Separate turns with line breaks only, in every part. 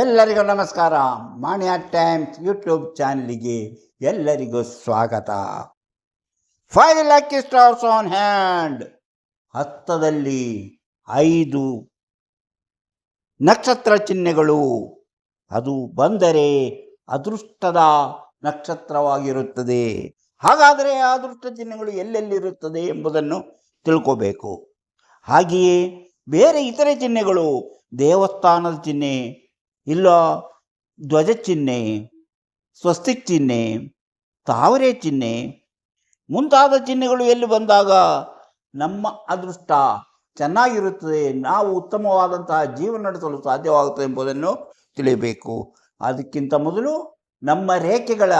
ಎಲ್ಲರಿಗೂ ನಮಸ್ಕಾರ. ಮಾಣಿಯ times YouTube ಚಾನಲಿಗೆ ಎಲ್ಲರಿಗೂ ಸ್ವಾಗತ. Five lucky stars on hand ಹತ್ತದಲ್ಲಿ ಐದು ನಕ್ಷತ್ರ ಚಿಹ್ನೆಗಳು. ಅದು ಬಂದರೆ ಅದೃಷ್ಟದ ನಕ್ಷತ್ರವಾಗಿರುತ್ತದೆ. ಹಾಗಾದರೆ ಆ ಅದೃಷ್ಟ ಚಿಹ್ನೆಗಳು ಎಲ್ಲೆಲ್ಲಿರುತ್ತದೆ ಎಂಬುದನ್ನು ತಿಳ್ಕೋಬೇಕು. ಹಾಗೆಯೇ ಬೇರೆ ಇತರೆ ಚಿಹ್ನೆಗಳು ದೇವಸ್ಥಾನದ ಚಿಹ್ನೆ ಇಲ್ಲ ಧ್ವಜ ಚಿಹ್ನೆ ಸ್ವಸ್ತಿಕ್ ಚಿಹ್ನೆ ತಾವರೆ ಚಿಹ್ನೆ. ಮುಂತಾದ ಚಿಹ್ನೆಗಳು ಎಲ್ಲಿ ಬಂದಾಗ ನಮ್ಮ ಅದೃಷ್ಟ ಚೆನ್ನಾಗಿರುತ್ತದೆ, ನಾವು ಉತ್ತಮವಾದಂತಹ ಜೀವನ ನಡೆಸಲು ಸಾಧ್ಯವಾಗುತ್ತದೆ ಎಂಬುದನ್ನು ತಿಳಿಯಬೇಕು. ಅದಕ್ಕಿಂತ ಮೊದಲು ನಮ್ಮ ರೇಖೆಗಳ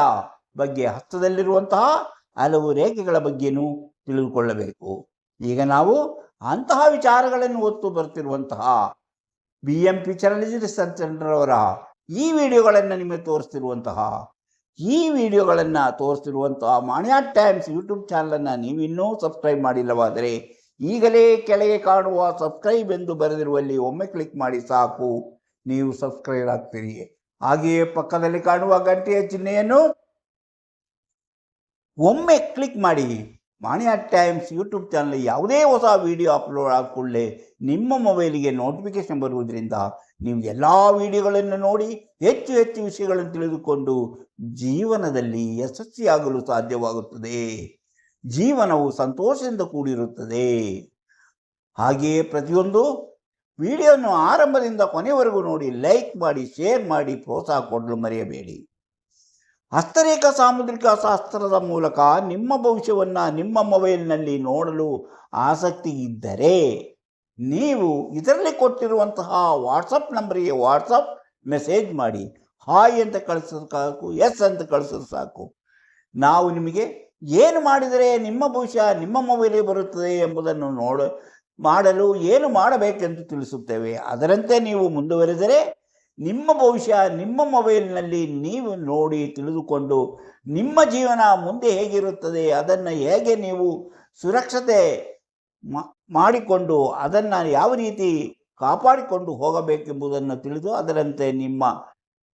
ಬಗ್ಗೆ, ಹಸ್ತದಲ್ಲಿರುವಂತಹ ಹಲವು ರೇಖೆಗಳ ಬಗ್ಗೆಯೂ ತಿಳಿದುಕೊಳ್ಳಬೇಕು. ಈಗ ನಾವು ಅಂತಹ ವಿಚಾರಗಳನ್ನು ಒತ್ತು ಬರ್ತಿರುವಂತಹ ಬಿ ಎಂ ಪಿ ಚರಣಿಜಿ ರಿಸರ್ಚ್ ಸೆಂಟರ್ ಈ ವಿಡಿಯೋಗಳನ್ನು ನಿಮಗೆ ತೋರಿಸ್ತಿರುವಂತಹ, ಈ ವಿಡಿಯೋಗಳನ್ನು ತೋರಿಸ್ತಿರುವಂತಹ ಮಾಣಿಯಾ ಟೈಮ್ಸ್ ಯೂಟ್ಯೂಬ್ ಚಾನಲನ್ನು ನೀವು ಇನ್ನೂ ಸಬ್ಸ್ಕ್ರೈಬ್ ಮಾಡಿಲ್ಲವಾದರೆ ಈಗಲೇ ಕೆಳಗೆ ಕಾಣುವ ಸಬ್ಸ್ಕ್ರೈಬ್ ಎಂದು ಬರೆದಿರುವಲ್ಲಿ ಒಮ್ಮೆ ಕ್ಲಿಕ್ ಮಾಡಿ ಸಾಕು, ನೀವು ಸಬ್ಸ್ಕ್ರೈಬ್ ಆಗ್ತೀರಿ. ಹಾಗೆಯೇ ಪಕ್ಕದಲ್ಲಿ ಕಾಣುವ ಗಂಟೆಯ ಚಿಹ್ನೆಯನ್ನು ಒಮ್ಮೆ ಕ್ಲಿಕ್ ಮಾಡಿ. ಮಾಣಿಯಾ ಟೈಮ್ಸ್ ಯೂಟ್ಯೂಬ್ ಚಾನಲ್ ಯಾವುದೇ ಹೊಸ ವಿಡಿಯೋ ಅಪ್ಲೋಡ್ ಆದ ನಿಮ್ಮ ಮೊಬೈಲಿಗೆ ನೋಟಿಫಿಕೇಶನ್ ಬರುವುದರಿಂದ ನೀವು ಎಲ್ಲ ವಿಡಿಯೋಗಳನ್ನು ನೋಡಿ ಹೆಚ್ಚು ಹೆಚ್ಚು ವಿಷಯಗಳನ್ನು ತಿಳಿದುಕೊಂಡು ಜೀವನದಲ್ಲಿ ಯಶಸ್ವಿಯಾಗಲು ಸಾಧ್ಯವಾಗುತ್ತದೆ. ಜೀವನವು ಸಂತೋಷದಿಂದ ಕೂಡಿರುತ್ತದೆ. ಹಾಗೆಯೇ ಪ್ರತಿಯೊಂದು ವಿಡಿಯೋನು ಆರಂಭದಿಂದ ಕೊನೆವರೆಗೂ ನೋಡಿ ಲೈಕ್ ಮಾಡಿ, ಶೇರ್ ಮಾಡಿ, ಪ್ರೋತ್ಸಾಹ ಕೊಡಲು ಮರೆಯಬೇಡಿ. ಹಸ್ತರೇಖಾ ಸಾಮುದ್ರಿಕ ಶಾಸ್ತ್ರದ ಮೂಲಕ ನಿಮ್ಮ ಭವಿಷ್ಯವನ್ನು ನಿಮ್ಮ ಮೊಬೈಲ್ನಲ್ಲಿ ನೋಡಲು ಆಸಕ್ತಿ ಇದ್ದರೆ ನೀವು ಇದರಲ್ಲಿ ಕೊಟ್ಟಿರುವಂತಹ ವಾಟ್ಸಪ್ ನಂಬರಿಗೆ ವಾಟ್ಸಪ್ ಮೆಸೇಜ್ ಮಾಡಿ. ಹಾಯ್ ಅಂತ ಕಳಿಸೋದು ಸಾಕು, ಎಸ್ ಅಂತ ಕಳಿಸೋದು ಸಾಕು. ನಾವು ನಿಮಗೆ ಏನು ಮಾಡಿದರೆ ನಿಮ್ಮ ಭವಿಷ್ಯ ನಿಮ್ಮ ಮೊಬೈಲಿಗೆ ಬರುತ್ತದೆ ಎಂಬುದನ್ನು ನೋಡ, ಮಾಡಲು ಏನು ಮಾಡಬೇಕೆಂದು ತಿಳಿಸುತ್ತೇವೆ. ಅದರಂತೆ ನೀವು ಮುಂದುವರೆದರೆ ನಿಮ್ಮ ಭವಿಷ್ಯ, ನಿಮ್ಮ ಮೊಬೈಲ್ನಲ್ಲಿ ನೀವು ನೋಡಿ ತಿಳಿದುಕೊಂಡು ನಿಮ್ಮ ಜೀವನ ಮುಂದೆ ಹೇಗಿರುತ್ತದೆ, ಅದನ್ನು ಹೇಗೆ ನೀವು ಸುರಕ್ಷತೆ ಮಾಡಿಕೊಂಡು ಅದನ್ನು ಯಾವ ರೀತಿ ಕಾಪಾಡಿಕೊಂಡು ಹೋಗಬೇಕೆಂಬುದನ್ನು ತಿಳಿದು ಅದರಂತೆ ನಿಮ್ಮ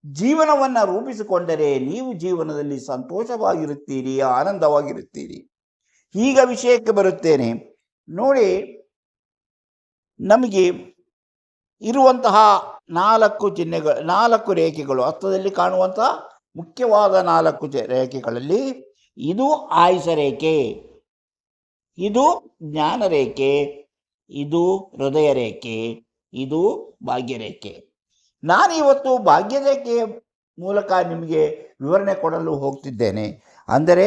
ಜೀವನವನ್ನು ರೂಪಿಸಿಕೊಂಡರೆ ನೀವು ಜೀವನದಲ್ಲಿ ಸಂತೋಷವಾಗಿರುತ್ತೀರಿ, ಆನಂದವಾಗಿರುತ್ತೀರಿ. ಈಗ ವಿಷಯಕ್ಕೆ ಬರುತ್ತೇನೆ. ನೋಡಿ, ನಮಗೆ ಇರುವಂತಹ ನಾಲ್ಕು ಚಿಹ್ನೆಗಳು, ನಾಲ್ಕು ರೇಖೆಗಳು ಹಸ್ತದಲ್ಲಿ ಕಾಣುವಂತಹ ಮುಖ್ಯವಾದ ನಾಲ್ಕು ರೇಖೆಗಳಲ್ಲಿ ಇದು ಆಯುಷ ರೇಖೆ, ಇದು ಜ್ಞಾನ ರೇಖೆ, ಇದು ಹೃದಯ ರೇಖೆ, ಇದು ಭಾಗ್ಯರೇಖೆ ನಾನು ಇವತ್ತು ಭಾಗ್ಯರೇಖೆಯ ಮೂಲಕ ನಿಮಗೆ ವಿವರಣೆ ಕೊಡಲು ಹೋಗ್ತಿದ್ದೇನೆ. ಅಂದರೆ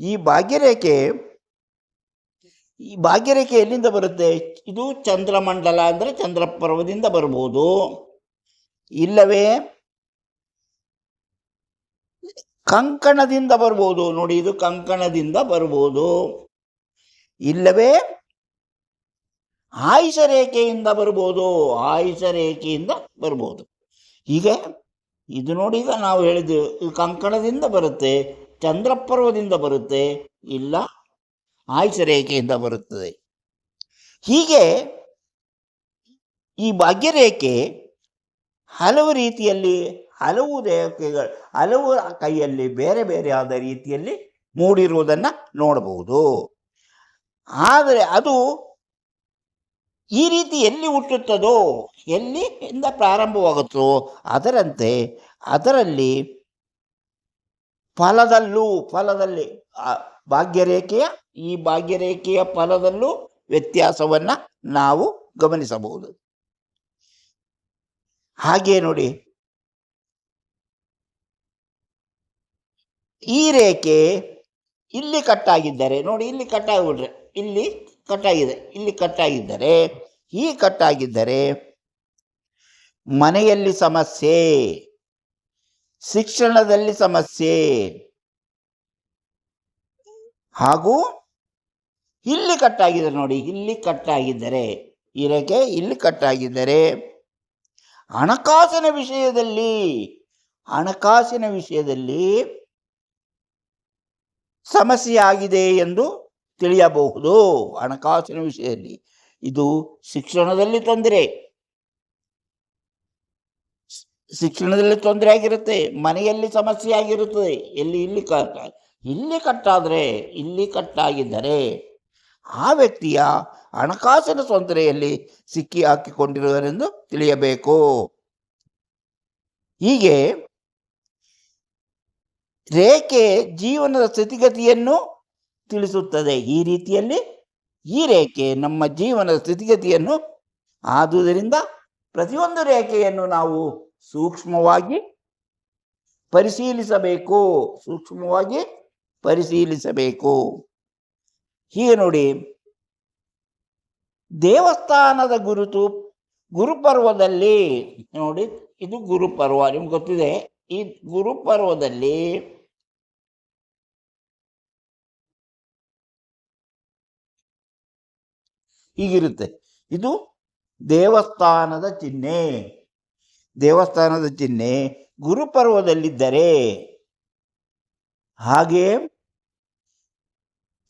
ಈ ಭಾಗ್ಯರೇಖೆ ಈ ಭಾಗ್ಯರೇಖೆ ಎಲ್ಲಿಂದ ಬರುತ್ತೆ? ಇದು ಚಂದ್ರಮಂಡಲ ಅಂದರೆ ಚಂದ್ರಪರ್ವದಿಂದ ಬರ್ಬೋದು. ಇಲ್ಲವೇ? ಕಂಕಣದಿಂದ ಬರ್ಬೋದು. ನೋಡಿ, ಇದು ಕಂಕಣದಿಂದ ಬರ್ಬೋದು. ಇಲ್ಲವೇ? ಆಯುಷ ರೇಖೆಯಿಂದ ಬರ್ಬೋದು. ಆಯುಷ ರೇಖೆಯಿಂದ ಬರ್ಬೋದು. ಹೀಗೆ? ಇದು ನೋಡಿ, ಈಗ ನಾವು ಹೇಳಿದ್ದು ಕಂಕಣದಿಂದ ಬರುತ್ತೆ. ಚಂದ್ರಪರ್ವದಿಂದ ಬರುತ್ತೆ. ಇಲ್ಲ? ಆಯುಷ ರೇಖೆಯಿಂದ ಬರುತ್ತದೆ. ಹೀಗೆ ಈ ಭಾಗ್ಯರೇಖೆ ಹಲವು ರೀತಿಯಲ್ಲಿ ಹಲವು ರೇಖೆಗಳು, ಹಲವು ಕೈಯಲ್ಲಿ ಬೇರೆ ಬೇರೆ ಆದ ರೀತಿಯಲ್ಲಿ ಮೂಡಿರುವುದನ್ನು ನೋಡಬಹುದು. ಆದರೆ ಅದು ಈ ರೀತಿ ಎಲ್ಲಿ ಹುಟ್ಟುತ್ತದೋ ಎಲ್ಲಿಂದ ಪ್ರಾರಂಭವಾಗುತ್ತೋ ಅದರಂತೆ ಅದರಲ್ಲಿ ಫಲದಲ್ಲೂ, ಫಲದಲ್ಲಿ, ಆ, ಭಾಗ್ಯರೇಖೆಯ, ಈ ಭಾಗ್ಯರೇಖೆಯ ಫಲದಲ್ಲೂ ವ್ಯತ್ಯಾಸವನ್ನು ನಾವು ಗಮನಿಸಬಹುದು. ಹಾಗೆ ನೋಡಿ. ಈ ರೇಖೆ ಇಲ್ಲಿ ಕಟ್ಟಾಗಿದ್ದರೆ, ನೋಡಿ ಇಲ್ಲಿ ಕಟ್ಟಾಗ್ಬಿಟ್ರೆ, ಇಲ್ಲಿ ಕಟ್ಟಾಗಿದೆ, ಇಲ್ಲಿ ಕಟ್ಟಾಗಿದ್ದರೆ, ಈ ಕಟ್ಟಾಗಿದ್ದರೆ ಮನೆಯಲ್ಲಿ ಸಮಸ್ಯೆ. ಶಿಕ್ಷಣದಲ್ಲಿ ಸಮಸ್ಯೆ. ಹಾಗೂ ಇಲ್ಲಿ ಕಟ್ಟಾಗಿದೆ ನೋಡಿ, ಇಲ್ಲಿ ಕಟ್ಟಾಗಿದ್ದರೆ ರೇಖೆ ಇಲ್ಲಿ ಕಟ್ಟಾಗಿದ್ದರೆ, ಹಣಕಾಸಿನ ವಿಷಯದಲ್ಲಿ ಹಣಕಾಸಿನ ವಿಷಯದಲ್ಲಿ ಸಮಸ್ಯೆಯಾಗಿದೆ ಎಂದು ತಿಳಿಯಬಹುದು. ಹಣಕಾಸಿನ ವಿಷಯದಲ್ಲಿ ಇದು ಶಿಕ್ಷಣದಲ್ಲಿ ತೊಂದರೆ. ಶಿಕ್ಷಣದಲ್ಲಿ ತೊಂದರೆ ಆಗಿರುತ್ತೆ, ಮನೆಯಲ್ಲಿ ಸಮಸ್ಯೆ ಆಗಿರುತ್ತದೆ. ಎಲ್ಲಿ ಇಲ್ಲಿ ಕಟ್, ಇಲ್ಲಿ ಕಟ್ಟಾದರೆ, ಇಲ್ಲಿ ಕಟ್ಟಾಗಿದ್ದರೆ ಆ ವ್ಯಕ್ತಿಯ ಹಣಕಾಸಿನ ತೊಂದರೆಯಲ್ಲಿ ಸಿಕ್ಕಿ ಹಾಕಿಕೊಂಡಿರುವರೆಂದು ತಿಳಿಯಬೇಕು. ಹೀಗೆ ರೇಖೆ ಜೀವನದ ಸ್ಥಿತಿಗತಿಯನ್ನು ತಿಳಿಸುತ್ತದೆ. ಈ ರೀತಿಯಲ್ಲಿ ಈ ರೇಖೆ ನಮ್ಮ ಜೀವನದ ಸ್ಥಿತಿಗತಿಯನ್ನು ಆದುದರಿಂದ ಪ್ರತಿಯೊಂದು ರೇಖೆಯನ್ನು ನಾವು ಸೂಕ್ಷ್ಮವಾಗಿ ಪರಿಶೀಲಿಸಬೇಕು. ಸೂಕ್ಷ್ಮವಾಗಿ ಪರಿಶೀಲಿಸಬೇಕು. ಹೀಗೆ ನೋಡಿ, ದೇವಸ್ಥಾನದ ಗುರುತು ಗುರುಪರ್ವದಲ್ಲಿ, ನೋಡಿ, ಇದು ಗುರುಪರ್ವ, ನಿಮ್ಗೆ ಗೊತ್ತಿದೆ, ಈ ಗುರುಪರ್ವದಲ್ಲಿ ಹೀಗಿರುತ್ತೆ. ಇದು ದೇವಸ್ಥಾನದ ಚಿಹ್ನೆ. ದೇವಸ್ಥಾನದ ಚಿಹ್ನೆ ಗುರುಪರ್ವದಲ್ಲಿದ್ದರೆ ಹಾಗೆ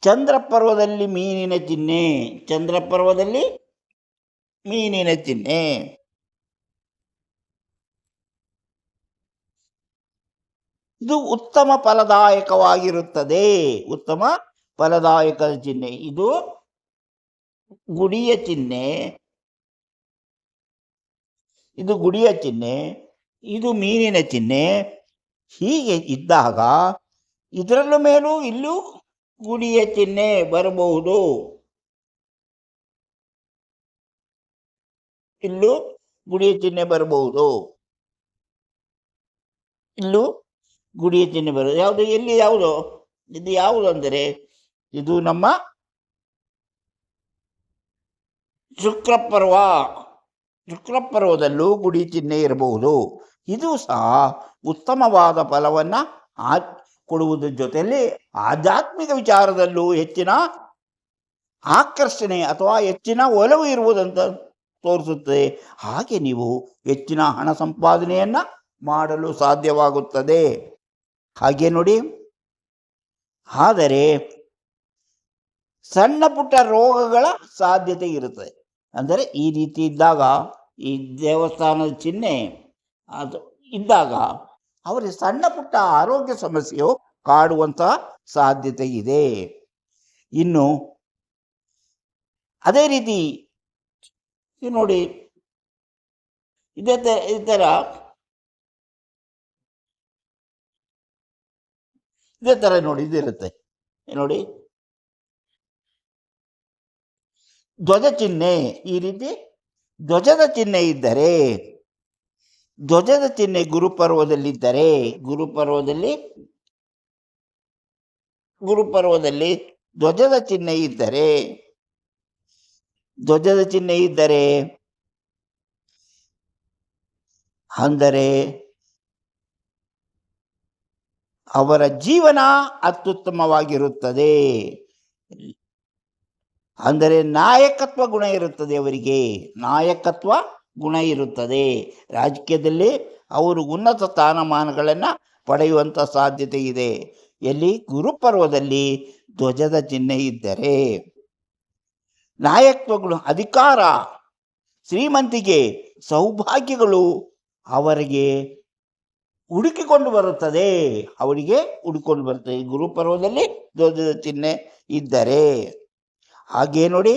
ಚಂದ್ರಪರ್ವದಲ್ಲಿ ಮೀನಿನ ಚಿಹ್ನೆ, ಚಂದ್ರಪರ್ವದಲ್ಲಿ ಮೀನಿನ ಚಿಹ್ನೆ. ಇದು ಉತ್ತಮ ಫಲದಾಯಕವಾಗಿರುತ್ತದೆ. ಉತ್ತಮ ಫಲದಾಯಕದ ಚಿಹ್ನೆ. ಇದು ಗುಡಿಯ ಚಿಹ್ನೆ. ಇದು ಗುಡಿಯ ಚಿಹ್ನೆ, ಇದು ಮೀನಿನ ಚಿಹ್ನೆ. ಹೀಗೆ ಇದ್ದಾಗ ಇದರಲ್ಲೂ ಮೇಲೂ ಇಲ್ಲೂ ಗುಡಿಯ ಚಿಹ್ನೆ ಬರಬಹುದು. ಇಲ್ಲೂ ಗುಡಿಯ ಚಿಹ್ನೆ ಬರಬಹುದು. ಇಲ್ಲೂ ಗುಡಿಯ ಚಿಹ್ನೆ ಬರೋದು ಯಾವುದು, ಎಲ್ಲಿ ಯಾವುದು? ಇದು ಯಾವುದು ಅಂದರೆ, ಇದು ನಮ್ಮ ಶುಕ್ರಪರ್ವ ಶುಕ್ರಪರ್ವದಲ್ಲೂ ಗುಡಿ ಚಿಹ್ನೆ ಇರಬಹುದು. ಇದು ಸಹ ಉತ್ತಮವಾದ ಫಲವನ್ನು ಆ ಕೊಡುವುದರ ಜೊತೆಯಲ್ಲಿ ಆಧ್ಯಾತ್ಮಿಕ ವಿಚಾರದಲ್ಲೂ ಹೆಚ್ಚಿನ ಆಕರ್ಷಣೆ ಅಥವಾ ಹೆಚ್ಚಿನ ಒಲವು ಇರುವುದಂತ ತೋರಿಸುತ್ತದೆ. ಹಾಗೆ ನೀವು ಹೆಚ್ಚಿನ ಹಣ ಸಂಪಾದನೆಯನ್ನು ಮಾಡಲು ಸಾಧ್ಯವಾಗುತ್ತದೆ. ಹಾಗೆ ನೋಡಿ. ಆದರೆ ಸಣ್ಣ ಪುಟ್ಟ ರೋಗಗಳ ಸಾಧ್ಯತೆ ಇರುತ್ತದೆ ಅಂದರೆ ಈ ರೀತಿ ಇದ್ದಾಗ ಈ ದೇವಸ್ಥಾನದ ಚಿಹ್ನೆ ಅದು ಇದ್ದಾಗ ಅವರಿಗೆ ಸಣ್ಣ ಪುಟ್ಟ ಆರೋಗ್ಯ ಸಮಸ್ಯೆಯು ಕಾಡುವಂತಹ ಸಾಧ್ಯತೆ ಇದೆ. ಇನ್ನು ಅದೇ ರೀತಿ ನೋಡಿ, ಇದೇ ಥರ ಇದೇ ಥರ ನೋಡಿ, ಇದಿರುತ್ತೆ. ನೋಡಿ ಧ್ವಜ ಚಿಹ್ನೆ ಈ ರೀತಿ ಧ್ವಜದ ಚಿಹ್ನೆ ಇದ್ದರೆ, ಧ್ವಜದ ಚಿಹ್ನೆ ಗುರುಪರ್ವದಲ್ಲಿದ್ದರೆ, ಗುರುಪರ್ವದಲ್ಲಿ ಗುರುಪರ್ವದಲ್ಲಿ ಧ್ವಜದ ಚಿಹ್ನೆ ಇದ್ದರೆ, ಧ್ವಜದ ಚಿಹ್ನೆ ಇದ್ದರೆ, ಅಂದರೆ ಅವರ ಜೀವನ ಅತ್ಯುತ್ತಮವಾಗಿರುತ್ತದೆ. ಅಂದರೆ ನಾಯಕತ್ವ ಗುಣ ಇರುತ್ತದೆ ಅವರಿಗೆ. ನಾಯಕತ್ವ ಗುಣ ಇರುತ್ತದೆ. ರಾಜಕೀಯದಲ್ಲಿ ಅವರು ಉನ್ನತ ಸ್ಥಾನಮಾನಗಳನ್ನು ಪಡೆಯುವಂಥ ಸಾಧ್ಯತೆ ಇದೆ. ಎಲ್ಲಿ? ಗುರುಪರ್ವದಲ್ಲಿ ಧ್ವಜದ ಚಿಹ್ನೆ ಇದ್ದರೆ. ನಾಯಕತ್ವಗಳು ಅಧಿಕಾರ ಶ್ರೀಮಂತಿಗೆ ಸೌಭಾಗ್ಯಗಳು ಅವರಿಗೆ ಹುಡುಕಿಕೊಂಡು ಬರುತ್ತದೆ. ಅವರಿಗೆ ಹುಡುಕೊಂಡು ಬರುತ್ತದೆ. ಗುರುಪರ್ವದಲ್ಲಿ ಧ್ವಜದ ಚಿಹ್ನೆ ಇದ್ದರೆ. ಹಾಗೆ ನೋಡಿ.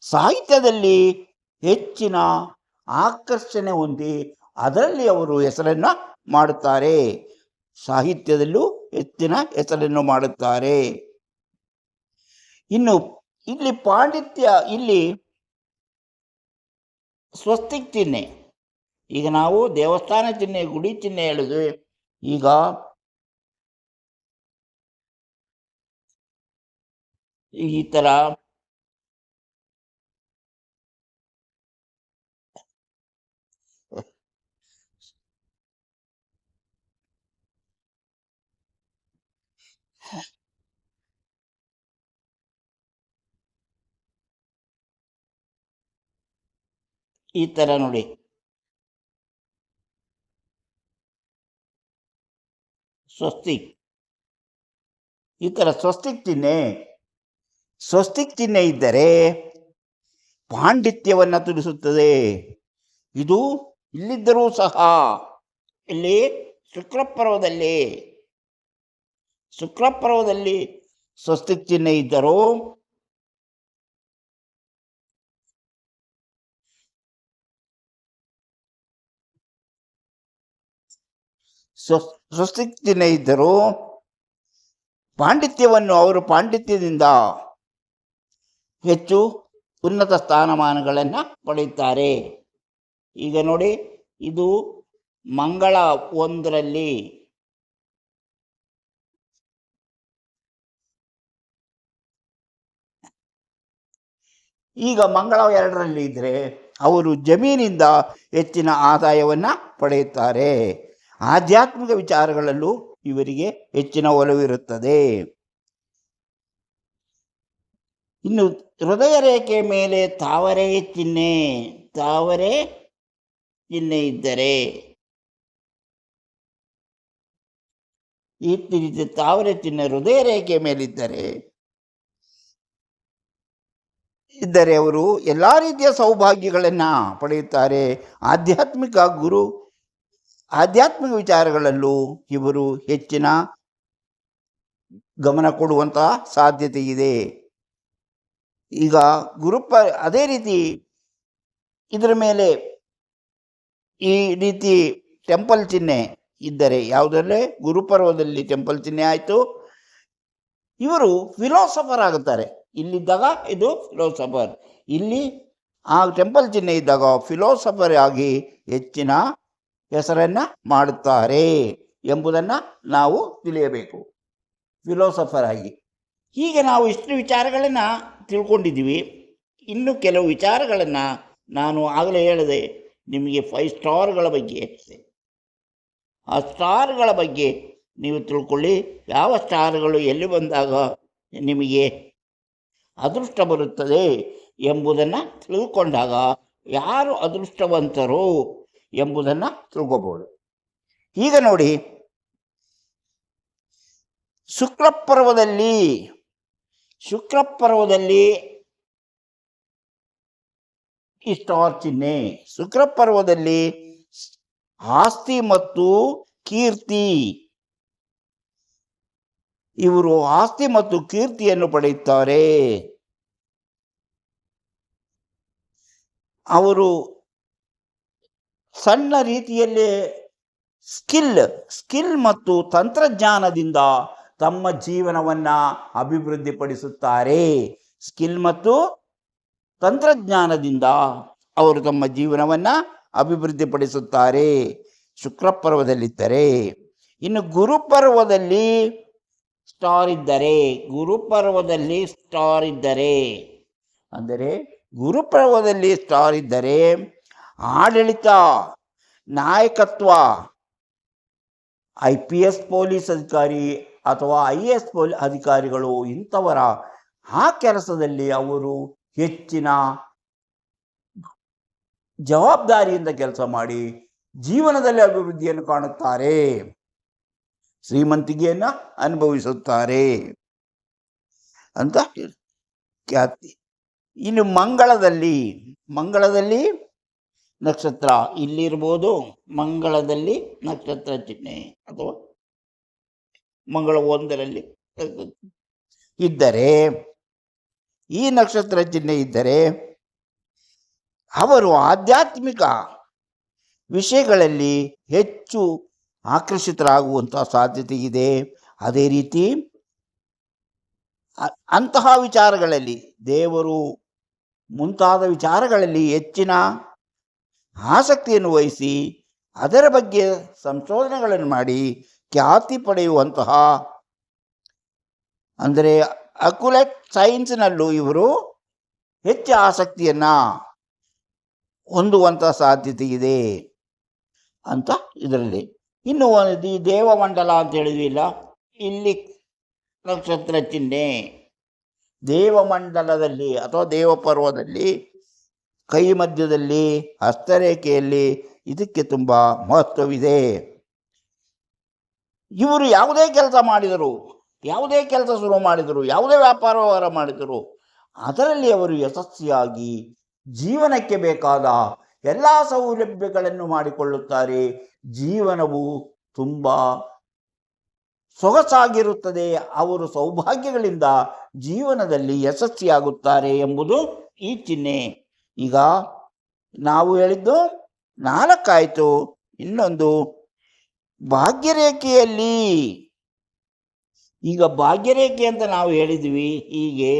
ಸಾಹಿತ್ಯದಲ್ಲಿ ಹೆಚ್ಚಿನ ಆಕರ್ಷಣೆ ಹೊಂದಿ ಅದರಲ್ಲಿ ಅವರು ಹೆಸರನ್ನು ಮಾಡುತ್ತಾರೆ. ಸಾಹಿತ್ಯದಲ್ಲೂ ಹೆಚ್ಚಿನ ಹೆಸರನ್ನು ಮಾಡುತ್ತಾರೆ. ಇನ್ನು ಇಲ್ಲಿ ಪಾಂಡಿತ್ಯ ಇಲ್ಲಿ ಸ್ವಸ್ತಿಕ್ ಚಿಹ್ನೆ. ಈಗ ನಾವು ದೇವಸ್ಥಾನ ಚಿಹ್ನೆ, ಗುಡಿ ಚಿಹ್ನೆ ಹೇಳಿದ್ವಿ. ಈಗ ಈ ತರ ಈ ತರ ನೋಡಿ ಸ್ವಸ್ತಿಕ್ ಈ ತರ ಸ್ವಸ್ತಿಕ್ ಚಿಹ್ನೆ ಸ್ವಸ್ತಿಕ್ ಚಿಹ್ನೆ ಇದ್ದರೆ ಪಾಂಡಿತ್ಯವನ್ನು ತಿಳಿಸುತ್ತದೆ ಇದು ಇಲ್ಲಿದ್ದರೂ ಸಹ ಇಲ್ಲಿ ಶುಕ್ರಪರ್ವದಲ್ಲಿ ಶುಕ್ರಪರ್ವದಲ್ಲಿ ಸ್ವಸ್ತಿಕ್ ಚಿಹ್ನೆ ಇದ್ದರೂ ಸ್ವ- ಸ್ವಸ್ತಿಕ್ ಚಿಹ್ನೆ ಇದ್ದರೂ ಪಾಂಡಿತ್ಯವನ್ನು ಅವರು ಪಾಂಡಿತ್ಯದಿಂದ ಹೆಚ್ಚು ಉನ್ನತ ಸ್ಥಾನಮಾನಗಳನ್ನು ಪಡೆಯುತ್ತಾರೆ. ಈಗ ನೋಡಿ, ಇದು ಮಂಗಳ ಒಂದರಲ್ಲಿ ಈಗ ಮಂಗಳ ಎರಡರಲ್ಲಿ ಇದ್ದರೆ ಅವರು ಜಮೀನಿಂದ ಹೆಚ್ಚಿನ ಆದಾಯವನ್ನು ಪಡೆಯುತ್ತಾರೆ. ಆಧ್ಯಾತ್ಮಿಕ ವಿಚಾರಗಳಲ್ಲೂ ಇವರಿಗೆ ಹೆಚ್ಚಿನ ಒಲವಿರುತ್ತದೆ. ಇನ್ನು ಹೃದಯ ರೇಖೆ ಮೇಲೆ ತಾವರೆ ಚಿಹ್ನೆ ತಾವರೆ ಚಿಹ್ನೆ ಇದ್ದರೆ ಈ ರೀತಿ ತಾವರೆ ಚಿಹ್ನೆ ಹೃದಯ ರೇಖೆ ಮೇಲಿದ್ದರೆ, ಇದ್ದರೆ ಅವರು ಎಲ್ಲ ರೀತಿಯ ಸೌಭಾಗ್ಯಗಳನ್ನು ಪಡೆಯುತ್ತಾರೆ. ಆಧ್ಯಾತ್ಮಿಕ ಗುರು, ಆಧ್ಯಾತ್ಮಿಕ ವಿಚಾರಗಳಲ್ಲೂ ಇವರು ಹೆಚ್ಚಿನ ಗಮನ ಕೊಡುವಂತಹ ಸಾಧ್ಯತೆ ಇದೆ. ಈಗ ಗುರುಪ ಅದೇ ರೀತಿ ಇದರ ಮೇಲೆ ಈ ರೀತಿ ಟೆಂಪಲ್ ಚಿಹ್ನೆ ಇದ್ದರೆ ಯಾವುದರಲ್ಲೇ? ಗುರುಪರ್ವದಲ್ಲಿ ಟೆಂಪಲ್ ಚಿಹ್ನೆ ಆಯಿತು. ಇವರು ಫಿಲಾಸಫರ್ ಆಗುತ್ತಾರೆ. ಇಲ್ಲಿದ್ದಾಗ ಇದು ಫಿಲೋಸಫರ್ ಇಲ್ಲಿ ಆ ಟೆಂಪಲ್ ಚಿಹ್ನೆ ಇದ್ದಾಗ ಫಿಲೋಸಫರ್ ಆಗಿ ಹೆಚ್ಚಿನ ಹೆಸರನ್ನು ಮಾಡುತ್ತಾರೆ ಎಂಬುದನ್ನು ನಾವು ತಿಳಿಯಬೇಕು. ಫಿಲೋಸಫರ್ ಆಗಿ. ಹೀಗೆ ನಾವು ಇಷ್ಟು ವಿಚಾರಗಳನ್ನು ತಿಳ್ಕೊಂಡಿದ್ದೀವಿ. ಇನ್ನು ಕೆಲವು ವಿಚಾರಗಳನ್ನು ನಾನು ಆಗಲೇ ಹೇಳಿದೆ, ನಿಮಗೆ ಫೈವ್ ಸ್ಟಾರ್ಗಳ ಬಗ್ಗೆ ಹೇಳಿದೆ ಆ ಸ್ಟಾರ್ಗಳ ಬಗ್ಗೆ ನೀವು ತಿಳ್ಕೊಳ್ಳಿ. ಯಾವ ಸ್ಟಾರ್ಗಳು ಎಲ್ಲಿ ಬಂದಾಗ ನಿಮಗೆ ಅದೃಷ್ಟ ಬರುತ್ತದೆ ಎಂಬುದನ್ನು ತಿಳ್ಕೊಂಡಾಗ ಯಾರು ಅದೃಷ್ಟವಂತರು ಎಂಬುದನ್ನು ತಿಳ್ಕೊಬೋದು. ಈಗ ನೋಡಿ ಶುಕ್ರಪರ್ವದಲ್ಲಿ ಈ ಚಿಹ್ನೆ ಶುಕ್ರಪರ್ವದಲ್ಲಿ ಆಸ್ತಿ ಮತ್ತು ಕೀರ್ತಿ. ಇವರು ಆಸ್ತಿ ಮತ್ತು ಕೀರ್ತಿಯನ್ನು ಪಡೆಯುತ್ತಾರೆ. ಅವರು ಸಣ್ಣ ರೀತಿಯಲ್ಲಿ ಸ್ಕಿಲ್ ಸ್ಕಿಲ್ ಮತ್ತು ತಂತ್ರಜ್ಞಾನದಿಂದ ತಮ್ಮ ಜೀವನವನ್ನು ಅಭಿವೃದ್ಧಿಪಡಿಸುತ್ತಾರೆ. ಸ್ಕಿಲ್ ಮತ್ತು ತಂತ್ರಜ್ಞಾನದಿಂದ ಅವರು ತಮ್ಮ ಜೀವನವನ್ನು ಅಭಿವೃದ್ಧಿಪಡಿಸುತ್ತಾರೆ. ಶುಕ್ರಪರ್ವದಲ್ಲಿದ್ದರೆ, ಇನ್ನು ಗುರುಪರ್ವದಲ್ಲಿ ಸ್ಟಾರ್ ಇದ್ದರೆ, ಗುರುಪರ್ವದಲ್ಲಿ ಸ್ಟಾರ್ ಇದ್ದರೆ, ಅಂದರೆ ಗುರುಪರ್ವದಲ್ಲಿ ಸ್ಟಾರ್ ಇದ್ದರೆ ಆಡಳಿತ, ನಾಯಕತ್ವ ಐ ಪಿ ಎಸ್ ಪೊಲೀಸ್ ಅಧಿಕಾರಿ ಅಥವಾ ಐ ಎ ಎಸ್ ಅಧಿಕಾರಿಗಳು ಇಂಥವರ ಆ ಕೆಲಸದಲ್ಲಿ ಅವರು ಹೆಚ್ಚಿನ ಜವಾಬ್ದಾರಿಯಿಂದ ಕೆಲಸ ಮಾಡಿ ಜೀವನದಲ್ಲಿ ಅಭಿವೃದ್ಧಿಯನ್ನು ಕಾಣುತ್ತಾರೆ. ಶ್ರೀಮಂತಿಗೆಯನ್ನು ಅನುಭವಿಸುತ್ತಾರೆ ಅಂತ ಖ್ಯಾತಿ. ಇನ್ನು ಮಂಗಳದಲ್ಲಿ ಮಂಗಳದಲ್ಲಿ ನಕ್ಷತ್ರ ಇಲ್ಲಿರ್ಬೋದು, ಮಂಗಳದಲ್ಲಿ ನಕ್ಷತ್ರ ಚಿಹ್ನೆ ಅಥವಾ ಮಂಗಳ ಒಂದರಲ್ಲಿ ಇದ್ದರೆ, ಈ ನಕ್ಷತ್ರ ಚಿಹ್ನೆ ಇದ್ದರೆ, ಅವರು ಆಧ್ಯಾತ್ಮಿಕ ವಿಷಯಗಳಲ್ಲಿ ಹೆಚ್ಚು ಆಕರ್ಷಿತರಾಗುವಂಥ ಸಾಧ್ಯತೆ ಇದೆ. ಅದೇ ರೀತಿ ಅಂತಹ ವಿಚಾರಗಳಲ್ಲಿ, ದೇವರು ಮುಂತಾದ ವಿಚಾರಗಳಲ್ಲಿ ಹೆಚ್ಚಿನ ಆಸಕ್ತಿಯನ್ನು ವಹಿಸಿ, ಅದರ ಬಗ್ಗೆ ಸಂಶೋಧನೆಗಳನ್ನು ಮಾಡಿ ಖ್ಯಾತಿ ಪಡೆಯುವಂತಹ ಅಂದರೆ ಅಕ್ಯುಲೆಟ್ ಸೈನ್ಸ್ನಲ್ಲೂ ಇವರು ಹೆಚ್ಚು ಆಸಕ್ತಿಯನ್ನು ಹೊಂದುವಂಥ ಸಾಧ್ಯತೆ ಇದೆ ಅಂತ ಇದರಲ್ಲಿ. ಇನ್ನು ಒಂದು ದೇವಮಂಡಲ ಅಂತ ಹೇಳಿದ್ವಿಲ್ಲ ಇಲ್ಲಿ ನಕ್ಷತ್ರ ಚಿಹ್ನೆ ದೇವಮಂಡಲದಲ್ಲಿ ಅಥವಾ ದೇವಪರ್ವದಲ್ಲಿ ಕೈ ಮಧ್ಯದಲ್ಲಿ ಹಸ್ತರೇಖೆಯಲ್ಲಿ ಇದಕ್ಕೆ ತುಂಬ ಮಹತ್ವವಿದೆ. ಇವರು ಯಾವುದೇ ಕೆಲಸ ಮಾಡಿದರು, ಯಾವುದೇ ಕೆಲಸ ಶುರು ಮಾಡಿದರು, ಯಾವುದೇ ವ್ಯಾಪಾರ ವ್ಯವಹಾರ ಮಾಡಿದರು, ಅದರಲ್ಲಿ ಅವರು ಯಶಸ್ವಿಯಾಗಿ ಜೀವನಕ್ಕೆ ಬೇಕಾದ ಎಲ್ಲ ಸೌಲಭ್ಯಗಳನ್ನು ಮಾಡಿಕೊಳ್ಳುತ್ತಾರೆ. ಜೀವನವು ತುಂಬ ಸೊಗಸಾಗಿರುತ್ತದೆ. ಅವರು ಸೌಭಾಗ್ಯಗಳಿಂದ ಜೀವನದಲ್ಲಿ ಯಶಸ್ವಿಯಾಗುತ್ತಾರೆ ಎಂಬುದು ಈ ಚಿಹ್ನೆ. ಈಗ ನಾವು ಹೇಳಿದ್ದು ನಾಲ್ಕಾಯಿತು. ಇನ್ನೊಂದು ಭಾಗ್ಯರೇಖೆಯಲ್ಲಿ. ಈಗ ಭಾಗ್ಯರೇಖೆ ಅಂತ ನಾವು ಹೇಳಿದ್ವಿ, ಹೀಗೆ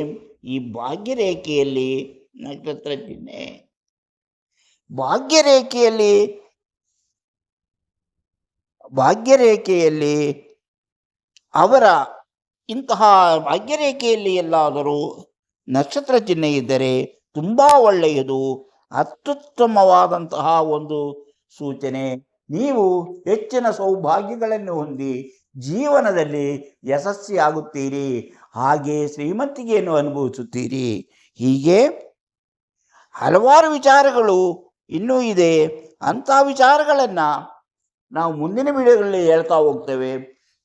ಈ ಭಾಗ್ಯರೇಖೆಯಲ್ಲಿ ನಕ್ಷತ್ರ ಚಿಹ್ನೆ ಭಾಗ್ಯರೇಖೆಯಲ್ಲಿ ಭಾಗ್ಯರೇಖೆಯಲ್ಲಿ ಅವರ ಇಂತಹ ಭಾಗ್ಯರೇಖೆಯಲ್ಲಿ ಎಲ್ಲಾದರೂ ನಕ್ಷತ್ರ ಚಿಹ್ನೆ ಇದ್ದರೆ ತುಂಬ ಒಳ್ಳೆಯದು. ಅತ್ಯುತ್ತಮವಾದಂತಹ ಒಂದು ಸೂಚನೆ. ನೀವು ಹೆಚ್ಚಿನ ಸೌಭಾಗ್ಯಗಳನ್ನು ಹೊಂದಿ ಜೀವನದಲ್ಲಿ ಯಶಸ್ವಿಯಾಗುತ್ತೀರಿ. ಹಾಗೆ ಶ್ರೀಮಂತಿಗೆಯನ್ನು ಅನುಭವಿಸುತ್ತೀರಿ. ಹೀಗೆ ಹಲವಾರು ವಿಚಾರಗಳು ಇನ್ನೂ ಇದೆ. ಅಂಥ ವಿಚಾರಗಳನ್ನು ನಾವು ಮುಂದಿನ ವಿಡಿಯೋಗಳಲ್ಲಿ ಹೇಳ್ತಾ ಹೋಗ್ತೇವೆ.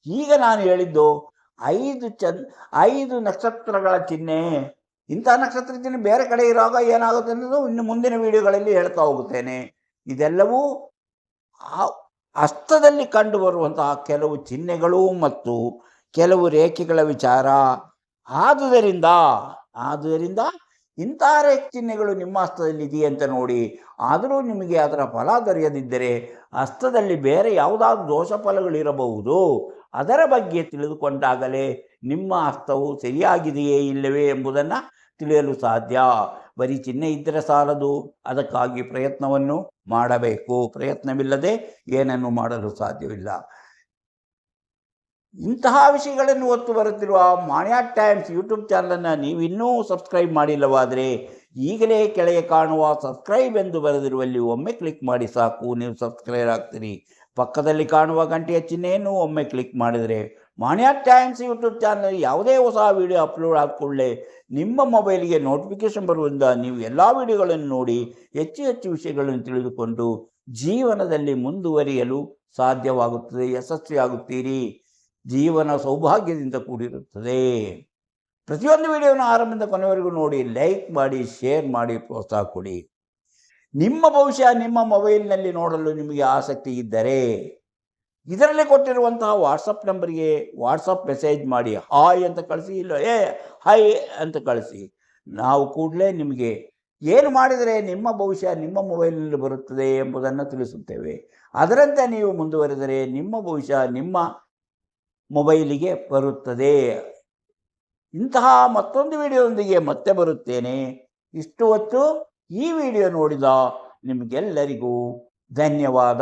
ಈಗ ನಾನು ಹೇಳಿದ್ದು ಐದು ಚಂದ್ ಐದು ನಕ್ಷತ್ರಗಳ ಚಿಹ್ನೆ. ಇಂಥ ನಕ್ಷತ್ರ ಚಿಹ್ನೆ ಬೇರೆ ಕಡೆ ಇರುವಾಗ ಏನಾಗುತ್ತೆ ಅನ್ನೋದು ಇನ್ನು ಮುಂದಿನ ವಿಡಿಯೋಗಳಲ್ಲಿ ಹೇಳ್ತಾ ಹೋಗುತ್ತೇನೆ. ಇದೆಲ್ಲವೂ ಆ ಹಸ್ತದಲ್ಲಿ ಕಂಡುಬರುವಂತಹ ಕೆಲವು ಚಿಹ್ನೆಗಳು ಮತ್ತು ಕೆಲವು ರೇಖೆಗಳ ವಿಚಾರ. ಆದುದರಿಂದ ಆದುದರಿಂದ ಇಂತಹ ರೇಖೆ ಚಿಹ್ನೆಗಳು ನಿಮ್ಮ ಹಸ್ತದಲ್ಲಿ ಅಂತ ನೋಡಿ. ಆದರೂ ನಿಮಗೆ ಅದರ ಫಲ ದೊರೆಯದಿದ್ದರೆ ಹಸ್ತದಲ್ಲಿ ಬೇರೆ ಯಾವುದಾದ್ರೂ ದೋಷ ಫಲಗಳಿರಬಹುದು ಅದರ ಬಗ್ಗೆ ತಿಳಿದುಕೊಂಡಾಗಲೇ ನಿಮ್ಮ ಹಸ್ತವು ಸರಿಯಾಗಿದೆಯೇ ಇಲ್ಲವೇ ಎಂಬುದನ್ನು ತಿಳಿಯಲು ಸಾಧ್ಯ. ಬರೀ ಚಿಹ್ನೆ ಇದ್ದರೆ ಸಾಲದು. ಅದಕ್ಕಾಗಿ ಪ್ರಯತ್ನವನ್ನು ಮಾಡಬೇಕು. ಪ್ರಯತ್ನವಿಲ್ಲದೆ ಏನನ್ನು ಮಾಡಲು ಸಾಧ್ಯವಿಲ್ಲ. ಇಂತಹ ವಿಷಯಗಳನ್ನು ಒತ್ತು ಬರುತ್ತಿರುವ ಮಾಣ್ಯಾ ಟೈಮ್ಸ್ ಯೂಟ್ಯೂಬ್ ಚಾನಲನ್ನು ನೀವು ಇನ್ನೂ ಸಬ್ಸ್ಕ್ರೈಬ್ ಮಾಡಿಲ್ಲವಾದರೆ ಈಗಲೇ ಕೆಳಗೆ ಕಾಣುವ ಸಬ್ಸ್ಕ್ರೈಬ್ ಎಂದು ಬರೆದಿರುವಲ್ಲಿ ಒಮ್ಮೆ ಕ್ಲಿಕ್ ಮಾಡಿ ಸಾಕು. ನೀವು ಸಬ್ಸ್ಕ್ರೈಬ್ ಆಗ್ತೀರಿ. ಪಕ್ಕದಲ್ಲಿ ಕಾಣುವ ಗಂಟೆಯ ಚಿಹ್ನೆಯನ್ನು ಒಮ್ಮೆ ಕ್ಲಿಕ್ ಮಾಡಿದರೆ ಮಾನ್ಯಾ ಟೈಮ್ಸ್ ಯೂಟ್ಯೂಬ್ ಚಾನಲ್ ಯಾವುದೇ ಹೊಸ ವಿಡಿಯೋ ಅಪ್ಲೋಡ್ ಆದ ನಿಮ್ಮ ಮೊಬೈಲ್ಗೆ ನೋಟಿಫಿಕೇಶನ್ ಬರುವುದರಿಂದ ನೀವು ಎಲ್ಲ ವಿಡಿಯೋಗಳನ್ನು ನೋಡಿ ಹೆಚ್ಚು ಹೆಚ್ಚು ವಿಷಯಗಳನ್ನು ತಿಳಿದುಕೊಂಡು ಜೀವನದಲ್ಲಿ ಮುಂದುವರಿಯಲು ಸಾಧ್ಯವಾಗುತ್ತದೆ, ಯಶಸ್ವಿಯಾಗುತ್ತೀರಿ. ಜೀವನ ಸೌಭಾಗ್ಯದಿಂದ ಕೂಡಿರುತ್ತದೆ. ಪ್ರತಿಯೊಂದು ವಿಡಿಯೋನ ಆರಂಭದಿಂದ ಕೊನೆವರೆಗೂ ನೋಡಿ ಲೈಕ್ ಮಾಡಿ ಶೇರ್ ಮಾಡಿ, ಪ್ರೋತ್ಸಾಹ ಕೊಡಿ. ನಿಮ್ಮ ಭವಿಷ್ಯ ನಿಮ್ಮ ಮೊಬೈಲ್ನಲ್ಲಿ ನೋಡಲು ನಿಮಗೆ ಆಸಕ್ತಿ ಇದ್ದರೆ ಇದರಲ್ಲಿ ಕೊಟ್ಟಿರುವಂತಹ ವಾಟ್ಸಪ್ ನಂಬರ್ಗೆ ವಾಟ್ಸಪ್ ಮೆಸೇಜ್ ಮಾಡಿ ಹಾಯ್ ಅಂತ ಕಳಿಸಿ, ಇಲ್ಲ, ಏ ಹಾಯ್ ಅಂತ ಕಳಿಸಿ, ನಾವು ಕೂಡಲೇ ನಿಮಗೆ ಏನು ಮಾಡಿದರೆ ನಿಮ್ಮ ಭವಿಷ್ಯ ನಿಮ್ಮ ಮೊಬೈಲ್ನಲ್ಲಿ ಬರುತ್ತದೆ ಎಂಬುದನ್ನು ತಿಳಿಸುತ್ತೇವೆ. ಅದರಂತೆ ನೀವು ಮುಂದುವರೆದರೆ ನಿಮ್ಮ ಭವಿಷ್ಯ ನಿಮ್ಮ ಮೊಬೈಲಿಗೆ ಬರುತ್ತದೆ. ಇಂತಹ ಮತ್ತೊಂದು ವಿಡಿಯೋದೊಂದಿಗೆ ಮತ್ತೆ ಬರುತ್ತೇನೆ. ಇಷ್ಟು ಹೊತ್ತು ಈ ವಿಡಿಯೋ ನೋಡಿದ ನಿಮಗೆಲ್ಲರಿಗೂ ಧನ್ಯವಾದ.